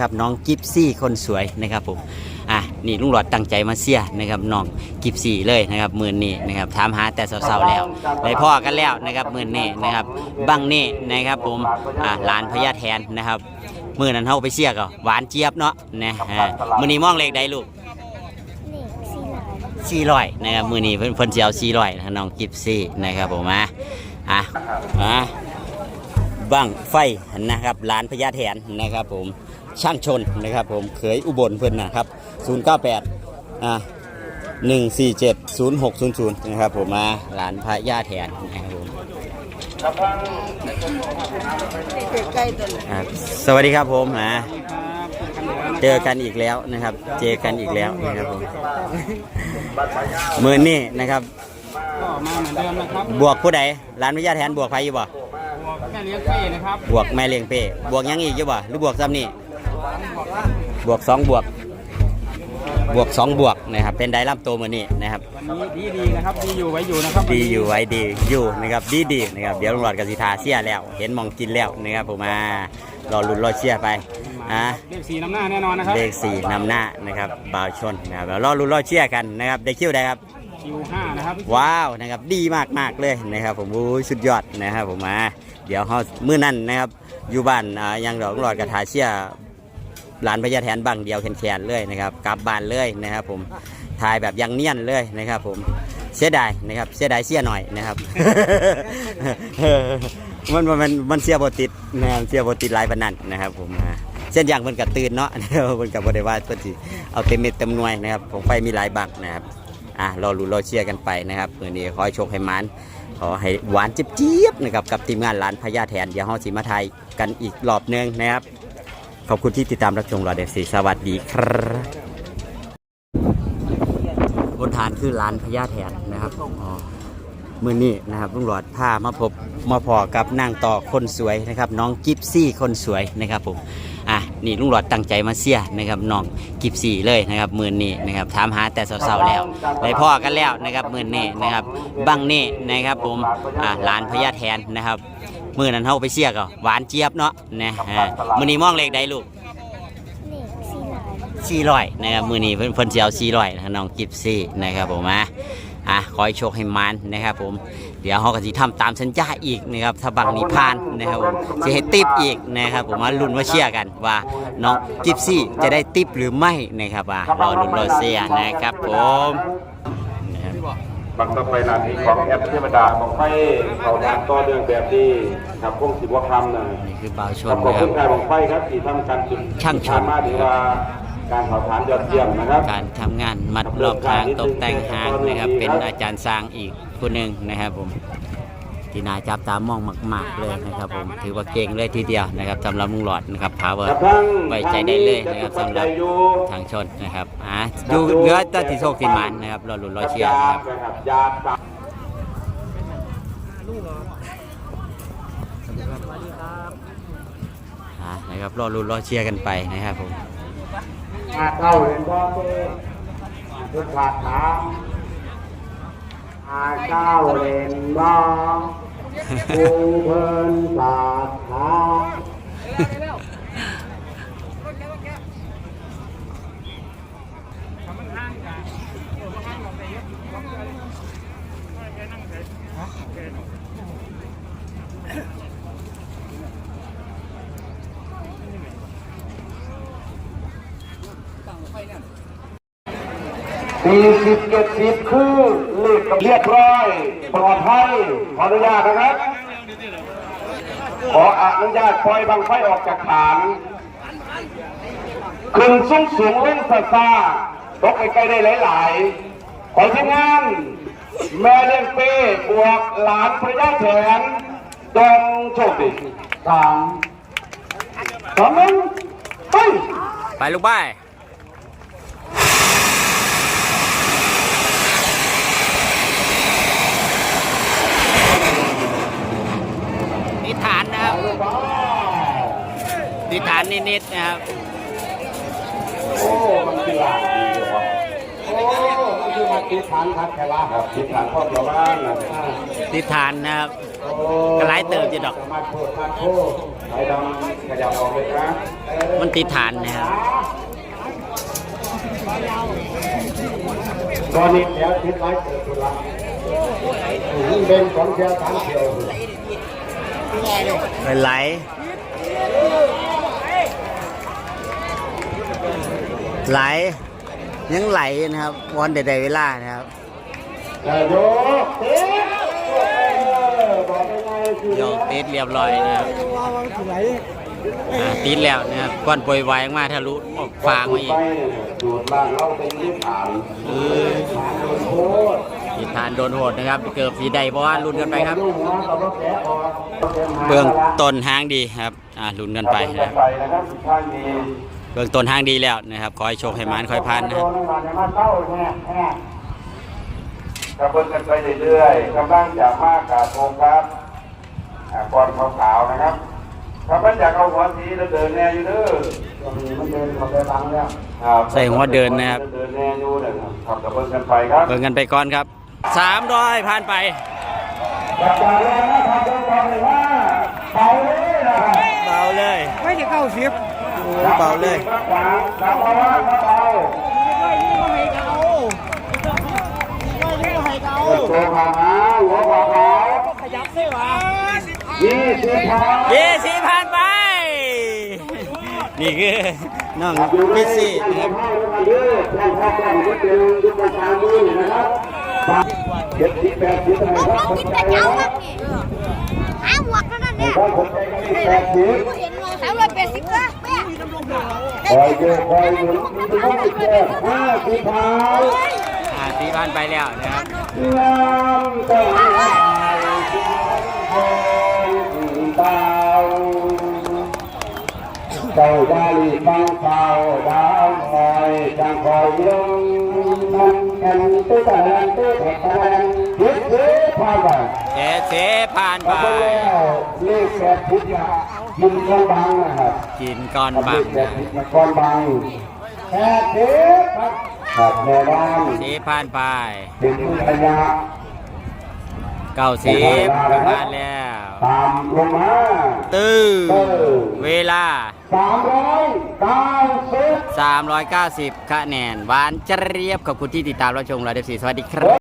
ครับน้องกิฟซี่คนสวยนะครับผมอะนี่ลุงหลอดตั้งใจมาเสียนะครับน้องกิฟซี่เลยนะครับมือนี้นะครับถามหาแต่สาวๆแล้วได้พ่อกันแล้วนะครับมือนี้นะครับบังนี่นะครับผมอะหลานพญาแทนนะครับมือนั้นเฮาไปเสียก็หวานเจี๊ยบเนาะนะฮะมือนี้มองเลขใดลูกเลขสี่หลายสี่ร้อยนะครับมือนี้เพิ่นเพิ่นสิเอาสี่ร้อยน้องกิฟซี่นะครับผมอะ อะอะบังไฟนะครับร้านพญาแทนนะครับผมช่างชนนะครับผมเขยอุบลเพิ่นนะครับ 098อะ147 0600 นะครับผมมาร้านพญาแทนนะครับผมสวัสดีครับผมนะเจอกันอีกแล้วนะครับ เจอกันอีกแล้วนะครับผมมือนี่นะครับ ก็มาเหมือนเดิมนะครับบวกผู้ใดร้านวิทยาแทนบวกใครอยู่บ่บวกแม่เลี้ยงเป้นะครับบวกแม่เลี้ยงเป้บวกหยังอีกอยู่บ่หรือบวกซ้ำนี่บวกสองบวก บวกสองบวกนะครับเป็นไดรัมโตมือนี่นะครับ วันนี้ดีดีนะครับดีอยู่ไว้อยู่นะครับดีอยู่ไว้ดีอยู่นะครับดีดีนะครับเดี๋ยวลุงหลอดกับสิทาเสียแล้ว เห็นมองกินแล้วนะครับผมมารอลุ้นรอเชียร์ไปอะเลขสี่น้ำหน้าแน่นอนนะครับเลขสี่นำหน้านะครับบ่าวชนนะครับแล้วรอลุ้นรอเชียร์กันนะครับได้คิวได้ครับ คิวห้านะครับว้าวนะครับดีมากมากเลยนะครับ ผมโอ้ยสุดยอดนะครับผมมาเดี๋ยวเขามื้อนั้นนะครับอยู่บ้านอ่ายังดอกหลอดกระทาเชียหลานพญาแทนบังเดียวแขนๆเลยนะครับกลับบ้านเลยนะครับ ผมถ่ายแบบยังเนียนเลยนะครับ ผมเสียดายนะครับเสียดายเสียหน่อยนะครับ มันมันมันเสียบติดนะครับเสียบติดหลายปานนันนะครับ ผมอ่าเช่นอย่างเพิ่นกับตื่นเนาะเพิ่นกับบริวารเพิ่นสิเอาเต็มเม็ดเต็มหน่วยนะครับผมไปมีหลายบักนะครับ อะรอลุ้นรอเชียร์กันไปนะครับมือนี้ขอให้โชคให้มันขอให้หวานเจี๊ยบๆนะครับกับทีมงานร้านพญาแทนยวเฮาสิมาไทยกันอีกรอบหนึงนะครับ ขอบคุณที่ติดตามรับชมรอเดฟซีสวัสดีครับบนฐานคือร้านพญาแทนนะครับอ๋อมือนี้นะครับลุงหลอดพามาพบมาพอกับนางต่อคนสวยนะครับ น้องกิฟซี่คนสวยนะครับผม นี่ลุงหลอดตั้งใจมาเสียนะครับน้องกิฟซี่เลยนะครับมือนี้นะครับถามหาแต่สาวๆแล้วได้พ่อกันแล้วนะครับมือนี้นะครับบังนี่นะครับผมอะร้านพญาแทนนะครับมือนั้นเฮาไปเสียก็หวานเจี๊ยบเนาะนะฮะมือนี้มองเลขใดลูกเลขสี่หลายสี่ร้อยนะครับมือนี้เพิ่นเพิ่นสิเอาสี่ร้อยนะน้องกิฟซี่นะครับผมอะ อะขอให้โชคให้มันนะครับผมเดี๋ยวเขาก็สิทำตามสัญญาอีกนะครับถ้าบังนิพานนะครับผมจะให้ติปอีกนะครับผมมาลุ้นมาเชียร์กันว่าน้องกิฟซี่จะได้ติปหรือไม่นะครับอะรอลุ้นรอเชียร์นะครับผมนะครับบังต่อไปหนาทีของแอปเทวดาของไฟเขาทางต่อเรื่องแบบนี้ครับพวกสิบว่าคำนะนี่คือบ่าวชขอนบนะคคุรับณการของไฟครับที่ทำการจุดช่างชนมาถือว่า การเผาผลาญยอดเยี่ยมนะครับ การทำงานมัดรอบทางตกแต่งหางนะครับ เป็นอาจารย์สร้างอีกคนหนึ่งนะครับผมที่น่าจับตามองมาก ๆเลยนะครับผมถือว่าเก่งเลยทีเดียวนะครับสำหรับลุงหลอดนะครับพาวเวอครัร์บทั้งไว้ใจได้เลยนะครับสำหรับอยู่ทางชนนะครับอ่าอยู่เหนื้อตัที่โชคที่หมันนะครับรอลุ้นรอเชียร์นะครับนะครับยาสาอ่านะครับรอลุ้นรอเชียร์กันไปนะครับผม อาเต้าเรียนพ่อเต้ทุกขาดถามอาเก้าเรียนบ้าปูเพิ่นสาดถา สี่สิบเจ็ดสิบคือเลขกับเรียบร้อยปลอดภัยขออนุญาตนะครับ ขออนุญาตปล่อยบังไฟออกจากฐานขึ้นสูงสูงเล่นซาซาตกใกล้ๆได้หลายๆ ขอทีมงาน แม่เลี้ยงเป้บวกหลานพระยาแถนจงโชคดีสามสองหนึ่งไปไปลูกบ้าย นิฐานนะครับนิฐานนิดๆนะครับโอ้มันคือหลากดีเลยว่ะโอ้มันคือมาติดฐานครับแค่ละครับติดฐานครอบครัวบ้านนะนิทานนะครับโอ้กระไรายเติบอยู่ดอกสามารถโทษทานโทษไปดำขยับออกเลยครับมันติดฐานนะครับตอนนี้แถวทิศร้อยเกิดตุลานี่เป็นสองเที่ยวสามเที่ยว เป็นไหลไหลยังไหลนะครับวันใดๆเวลานะครับแต่โยกเตะเออบอกยังไงคือโยกติดเรียบร้อยนะครับอ่าติดแล้วนะครับก้อนปล่อยไวออกมาทะลุออกฟางมาอีกไปดูดล่างเราเป็นที่ฐานเอ อฐานโดนโทษติดฐานโดนโหดนะครับ เกือบสีใดเพราะว่าลุ้นกันไปครับลูกหัวกับรถแกะออกเบื้องต้นห้างดีครับ อ่าลุ้นกันไปไปนะครับไปนะครับสุดท้ายมีเบื้องต้นห้างดีแล้วนะครับ ขอให้โชคให้หมานขอให้พันนะครับโดมาเนี่ยมาเข้าแน่แน่กระเบื้องกันไปเรื่อยๆกำลังจะมากกาโงครับอ่าก่อนขาวๆนะครับถ้ามันอยากเอาหัวสีแล้วเดินแน่อยู่เด้อมันเดินเข้าไปหลังแล้วครับใส่หัวเดินนะครับเดินแน่อยู่นะครับขับกระเบื้องกันไปครับเบิ่งกันไปก่อนครับ สามร้อยผ่านไปจับตาแล้วนะครับเดินตามเลยว่าเบาเลยนะครับเบาเลยไม่ได้เข้าสิบโอ้เบาเลยครับขวาจับเอาว่าเบาเปิดตัวขาหาหัวขวาขาวขยับได้หวะยี่สิบพันเยสีผ่านไปนี่คือน้องพิซซี่นะครับ เจ็ดสิบแปดสิบอะไรครับกินกระเจ้าครับนี่หาหมวกเท่านั้นเนี่ยผมใจกันที่แปดสิบสามร้อยแปดสิบแม่คอยเจอคอยหนุนมีทั้งหมดแค่ห้าสิบพันอ่าสีผ่านไปแล้วนะครับน้ำตาเบาเจ้าดาลีบางเฝ้าดาวคอยจังคอยลง เจเสผ่านไปพอแล้วเลขแปดทิศละยินก้อนบางนะครับกินก้อนบังแปดทิศมาก้อนบางแปดทิศครับครับแม่บ้านสีผ่านไปเป็นผู้พยาเก้าสิบผ่านแล้ว ตามลงมาตื้อเวลา สามร้อยเก้าสิบ390 คะแนนหวานเจรียบขอบคุณที่ติดตามรับชมเราเดฟซีสวัสดีครับ